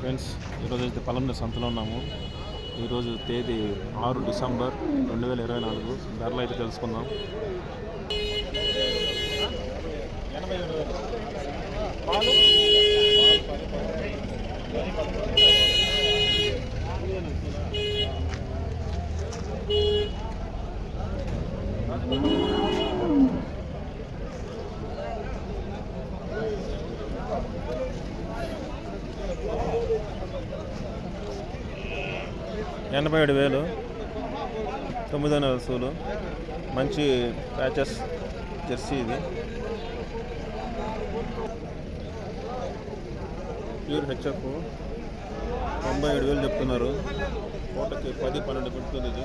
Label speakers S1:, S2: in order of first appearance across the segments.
S1: Friends ఈరోజు అయితే పలంనేరు సంతలో ఉన్నాము. ఈరోజు తేదీ ఆరు డిసెంబర్ రెండు వేల ఇరవై నాలుగు. ధరలు అయితే తెలుసుకుందాం. ఎనభై ఏడు వేలు తొమ్మిది వందల వసూలు మంచి ప్యాచెస్ జెర్సీ ఇది. Pure HF. తొంభై ఏడు వేలు చెప్తున్నారు. పూటకి పది పన్నెండు పెట్టుకుంది ఇది.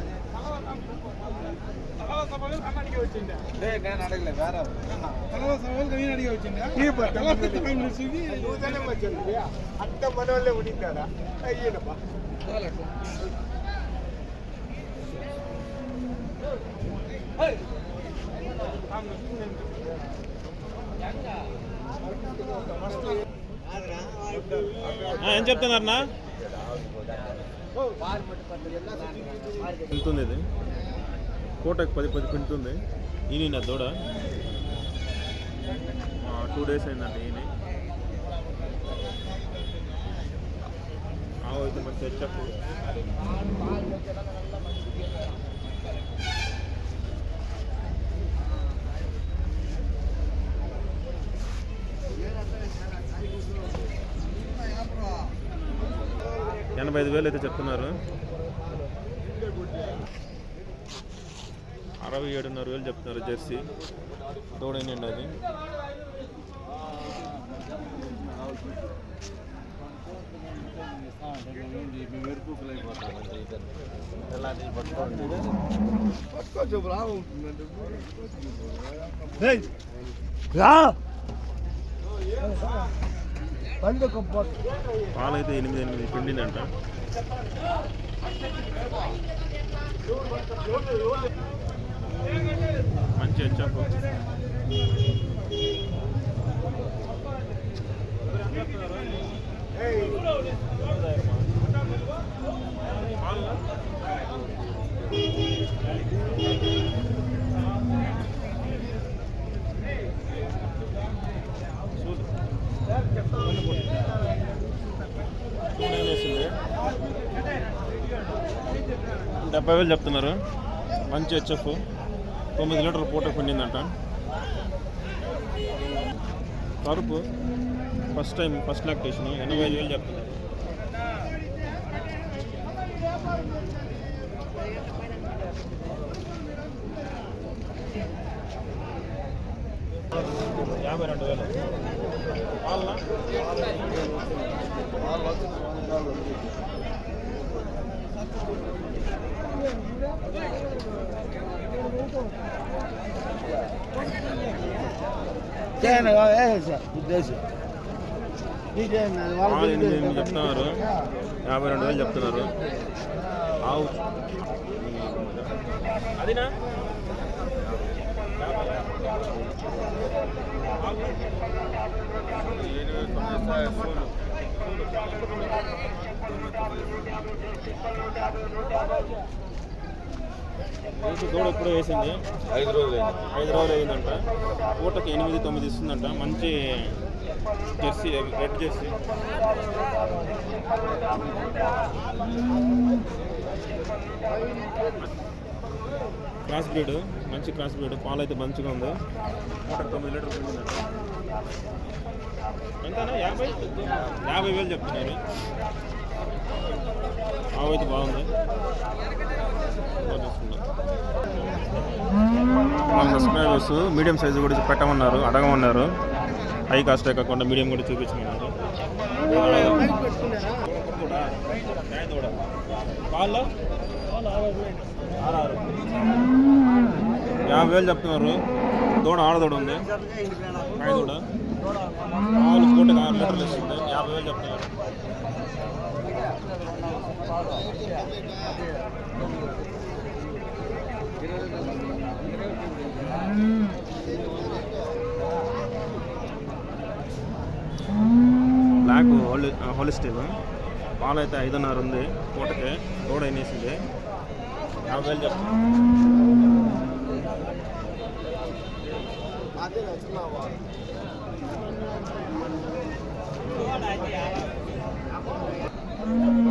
S2: అంత మనోళ్ళే ఉండిందారా అయ్యేనప్పా
S1: ఏం చెప్తున్నారన్నా వెళ్తుంది ఇది. కోటకు పది పది పింటుంది ఈయన దూడ. టూ డేస్ అయిందండి ఈయన. ఆవు అయితే మంచి హెచ్ఎఫ్ ఎనభై ఐదు వేలు అయితే చెప్తున్నారు. అరవై ఏడున్నర వేలు చెప్తున్నారు జెర్సీ. తోడేనండి అది?
S2: రా!
S1: పాలు అయితే ఎనిమిది ఎనిమిది పిండిందంట. మంచి హెచ్ఎఫ్ వేసింది డెబ్బై వేలు చెప్తున్నారు. మంచి హెచ్ఎఫ్. తొమ్మిది లీటర్ పూట పండిందంట. కరుపు ఫస్ట్ టైం ఫస్ట్ లాక్టేషన్. ఎనభై ఐదు వేలు చెప్తున్నారు. యాభై రెండు వేలు. పాలనా
S2: ఉద్దేశం
S1: పాలు ఎనిమిది ఎనిమిది చెప్తున్నారు యాభై రెండు వేలు చెప్తున్నారు ఆవు అదినా దూడ ఇప్పుడు వేసింది?
S2: ఐదు రోజులు
S1: ఐదు రోజులు అయిందంట పూటకి ఎనిమిది తొమ్మిది ఇస్తుందంట. మంచి Jersey red Jersey. Cross breed మంచి క్రాస్ బ్రీడ్. పాలు అయితే మంచిగా ఉంది. నూట తొమ్మిది లీటర్ ఉంటుందంట ఎంతనా? యాభై? యాభై వేలు చెప్తున్నారు ఆవు అయితే బాగుంది. మన సబ్స్క్రైబర్స్ మీడియం సైజు కూడా పెట్టమన్నారు అడగమన్నారు. హై కాస్ట్ కాకుండా మీడియం కూడా చూపించమన్నారు. యాభై వేలు చెప్తున్నారు. దూడ ఆడదూడ ఉంది. దూడ. పాలు ఆరు లీటర్లు ఇస్తుంది. యాభై వేలు చెప్తున్నారు. బ్లాక్ హోలి హోలిస్టివ్ పాలు అయితే ఐదున్నర ఉంది పూటకి. తోడ అయినేసింది. యాభై వేలు
S2: చెప్తున్నారు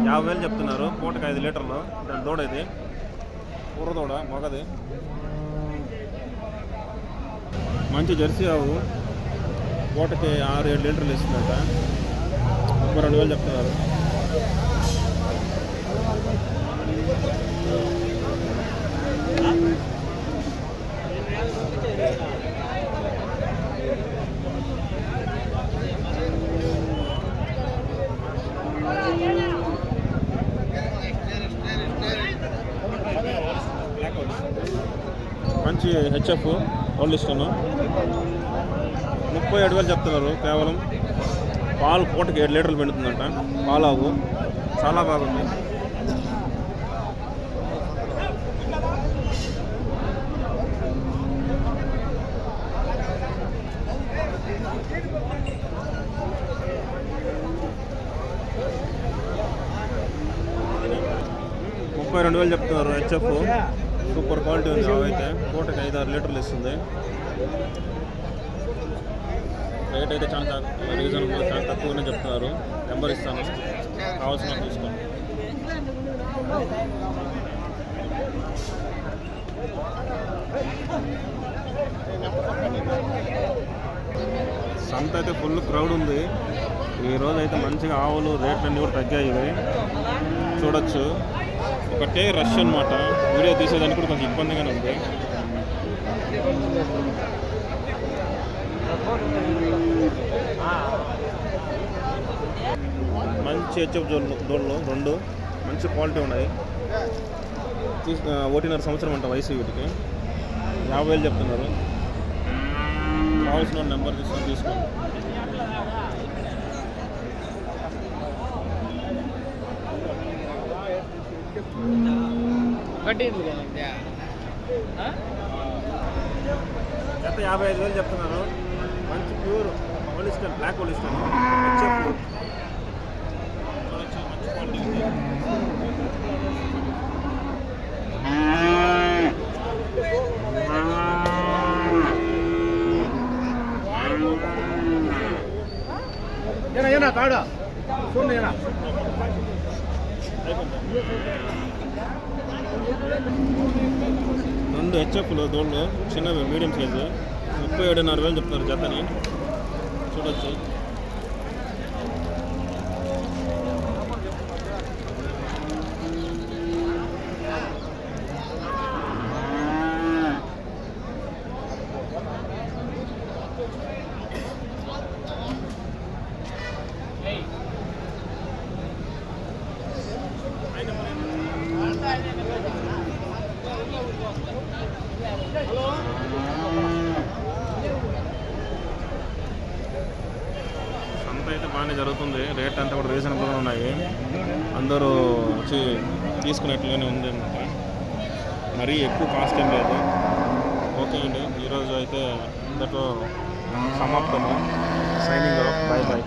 S1: యాభై వేలు చెప్తున్నారు. పూటకి ఐదు లీటర్లు. దోడ దూడ ఇది కుర్రదోడ మగది మంచి జెర్సీ ఆవు పూటకి ఆరు ఏడు లీటర్లు ఇస్తుందట ముప్పై రెండు వేలు చెప్తున్నారు నుంచి హెచ్ఎఫ్ ఓల్డ్ ఇస్తాను ముప్పై ఏడు వేలు చెప్తున్నారు కేవలం. పాలు పూటకి ఏడు లీటర్లు పెడుతుందంట. పాలావు చాలా బాగుంది. ముప్పై రెండు వేలు చెప్తున్నారు హెచ్ఎఫ్. సూపర్ క్వాలిటీ ఉంది అవైతే పూటకి ఐదు ఆరు లీటర్లు ఇస్తుంది. రేట్ అయితే చాలా తక్కువ రీజనబుల్ చాలా తక్కువనే చెప్తున్నారు. నెంబర్ ఇస్తాను. కావాల్సిన తీసుకోండి. సంత అయితే ఫుల్ క్రౌడ్ ఉంది. ఈ రోజు అయితే మంచిగా ఆవులు రేట్లన్నీ కూడా తగ్గాయి. చూడొచ్చు. ఒకటే రష్ అన్నమాట. వీడియో తీసేదానికి కూడా కొంచెం ఇబ్బందిగానే ఉంది. మంచి హెచ్ఎఫ్ జోళ్ళు రెండు. మంచి క్వాలిటీ ఉన్నాయి. తీసు ఒకటిన్నర సంవత్సరం అంట వయసు వీటికి. యాభై వేలు చెప్తున్నారు. కావాల్సిన నెంబర్ తీసుకొని తీసుకోండి. గత యాభై ఐదు వేలు చెప్తున్నారు. మంచి ప్యూర్ హోలిస్టన్ బ్లాక్ హోలిస్టన్
S2: ఏనా ఏనా కాడా? చూడండి ఏనా
S1: రెండు హెచ్ఎఫ్లు దోళ్ళు చిన్నవి మీడియం సైజు. ముప్పై ఏడున్నర వేలు చెప్తున్నారు జతని. చూడొచ్చు సంత అయితే బాగానే జరుగుతుంది. రేట్ అంతా కూడా రీజనబుల్గా ఉన్నాయి. అందరూ వచ్చి తీసుకునేట్లుగానే ఉంది అనమాట మరీ ఎక్కువ కాస్ట్ ఏం లేదు. ఓకే అండి. ఈరోజు అయితే అందరితో సమాప్తము. Signing off bye bye